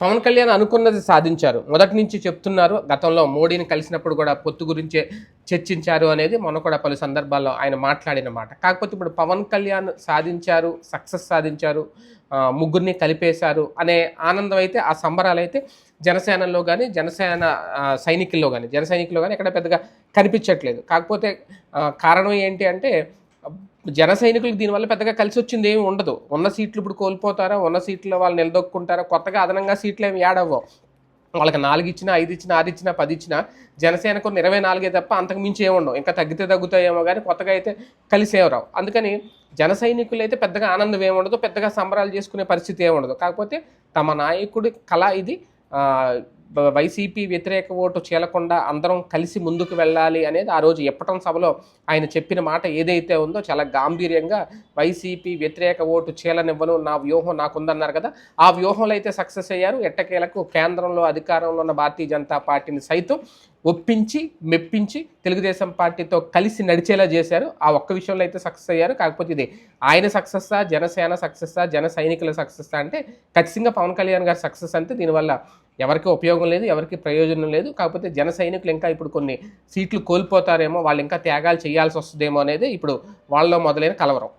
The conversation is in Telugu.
పవన్ కళ్యాణ్ అనుకున్నది సాధించారు. మొదటి నుంచి చెప్తున్నారు గతంలో మోడీని కలిసినప్పుడు కూడా పొత్తు గురించే చర్చించారు అనేది మొన్న కూడా పలు సందర్భాల్లో ఆయన మాట్లాడిన మాట. కాకపోతే ఇప్పుడు పవన్ కళ్యాణ్ సాధించారు సక్సెస్ సాధించారు ముగ్గురిని కలిపేశారు అనే ఆనందం అయితే ఆ సంబరాలు అయితే జనసేనలో కానీ జనసేన సైనికుల్లో కానీ జన సైనికుల్లో కానీ ఎక్కడ పెద్దగా కనిపించట్లేదు. కాకపోతే కారణం ఏంటి అంటే జన సైనికులకు దీనివల్ల పెద్దగా కలిసి వచ్చింది ఏమి ఉండదు. ఉన్న సీట్లు ఇప్పుడు కోల్పోతారా? ఉన్న సీట్లు వాళ్ళు నిలదొక్కుంటారా? కొత్తగా అదనంగా సీట్లు ఏమి యాడవ్వవు వాళ్ళకి నాలుగు ఇచ్చినా ఐదు ఇచ్చినా ఆరు ఇచ్చినా పది ఇచ్చినా జనసేన కొన్ని ఇరవై నాలుగే తప్ప అంతకు మించి ఏముండవు ఇంకా తగ్గితే తగ్గుతాయేమో కానీ కొత్తగా అయితే కలిసేవరావు రావు. అందుకని జన సైనికులు అయితే పెద్దగా ఆనందం ఏముండదు పెద్దగా సంబరాలు చేసుకునే పరిస్థితి ఏముండదు కాకపోతే తమ నాయకుడి కళ ఇది. వైసీపీ వ్యతిరేక ఓటు చీలకుండా అందరం కలిసి ముందుకు వెళ్ళాలి అనేది ఆ రోజు ఎప్పటం సభలో ఆయన చెప్పిన మాట ఏదైతే ఉందో చాలా గాంభీర్యంగా వైసీపీ వ్యతిరేక ఓటు చీలనివ్వను నా వ్యూహం నాకుందన్నారు కదా. ఆ వ్యూహంలో అయితే సక్సెస్ అయ్యారు. ఎట్టకేలకు కేంద్రంలో అధికారంలో ఉన్న భారతీయ జనతా పార్టీని సైతం ఒప్పించి మెప్పించి తెలుగుదేశం పార్టీతో కలిసి నడిచేలా చేశారు. ఆ ఒక్క విషయంలో అయితే సక్సెస్ అయ్యారు. కాకపోతే ఇది ఆయన సక్సెస్సా జనసేన సక్సెస్సా జన సైనికుల సక్సెస్ అంటే ఖచ్చితంగా పవన్ కళ్యాణ్ గారి సక్సెస్ అంటే దీనివల్ల ఎవరికి ఉపయోగం లేదు ఎవరికి ప్రయోజనం లేదు. కాకపోతే జన సైనికులు ఇంకా ఇప్పుడు కొన్ని సీట్లు కోల్పోతారేమో వాళ్ళు ఇంకా త్యాగాలు చేయాల్సి వస్తుందేమో అనేది ఇప్పుడు వాళ్ళలో మొదలైన కలవరం.